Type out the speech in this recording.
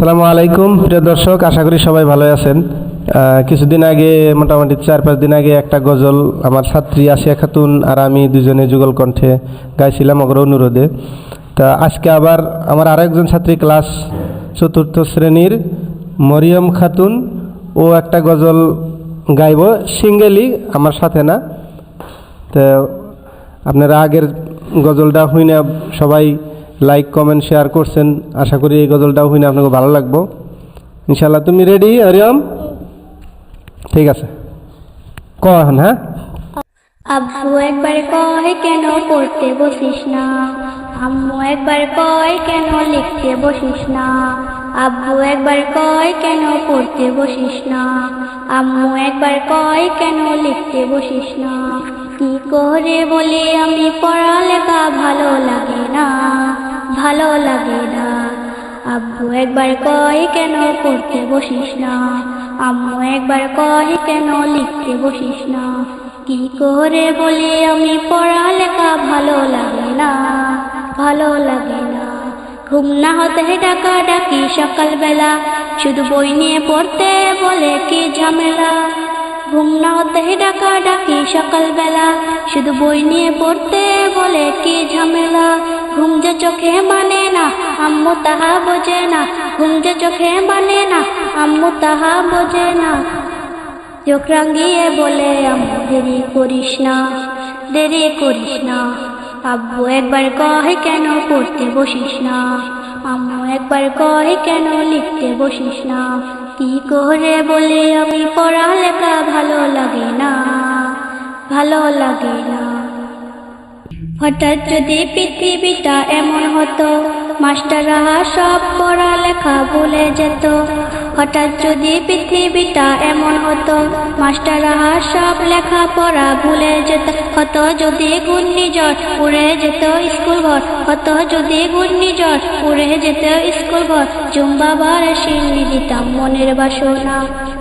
আসসালামু আলাইকুম। প্রিয় দর্শক, আশা করি সবাই ভালো আছেন। কিছুদিন আগে, মোটামুটি চার পাঁচ দিন আগে একটা গজল আমার ছাত্রী আসিয়া খাতুন আর আমি দুজনে যুগল কণ্ঠে গাইছিলাম অগ্র অনুরোধে। তা আজকে আবার আমার আরেকজন ছাত্রী ক্লাস চতুর্থ শ্রেণির মরিয়ম খাতুন, ও একটা গজল গাইব। সিঙ্গেলি, আমার সাথে না। তো আপনারা আগের গজলটা হইনা সবাই লাইক কমেন্ট শেয়ার করছেন। আশা করি এই গজলটাও হইনা আপনাকে ভালো লাগবো। ইনশাল্লাহ তুমি রেডি হরিয়ম ঠিক আছে। ক এখন হ্যাঁ? আব্বু একবার কয়, কেন পড়তে বসিস না? আম্মু একবার কয়, কেন লিখতে বসিস না? আব্বু একবার কয়, কেন পড়তে বসিস না? আম্মু একবার কয়, কেন লিখতে বসিস না? কি করে বলে আমি পড়ালেখা ভালো লাগে না? ভালো লাগে না। আব্বু একবার কয়, কেন পড়তে বসিস না? আম্মু একবার কয়, কেন লিখতে বসিস না? কি করে বলে আমি, পড়ালেখা ভালো লাগে না। ভালো লাগে না। ঘুম না হতে ডাকা ডাকি সকালবেলা। শুধু বই নিয়ে পড়তে বলে কি ঝামেলা? ঘুম না হতে ডাকা ডাকি সকালবেলা। শুধু বই নিয়ে পড়তে বলে কি চোখে মানে না, আম্মু তাহা বোঝে না। ঘুম যে চোখে মানে না, আম্মু তাহা বোঝে না। চোখ রাঙিয়ে বলে, আম্মু, দেরি করিস না, দেরি করিস না। আব্বু একবার কহে কেন পড়তে বসিস না? আম্মু একবার কহে কেন লিখতে বসিস না? কি করে বলে আমি পড়ালেখা ভালো লাগে না, ভালো লাগে না। হঠাৎ যদি পৃথিবীটা এমন হতো মাস্টাররা সব পড়ালেখা ভুলে যেত। হঠাৎ যদি পৃথিবীটা এমন হতো মাস্টাররা সব লেখা পড়া ভুলে যেত। কত যদি ঘূর্ণিঝড় উড়ে যেত স্কুল ঘর কত যদি ঘূর্ণিঝড় উড়ে যেত স্কুল ঘর জুম্বাবার শিল্লি দিতাম মনের বাসনা।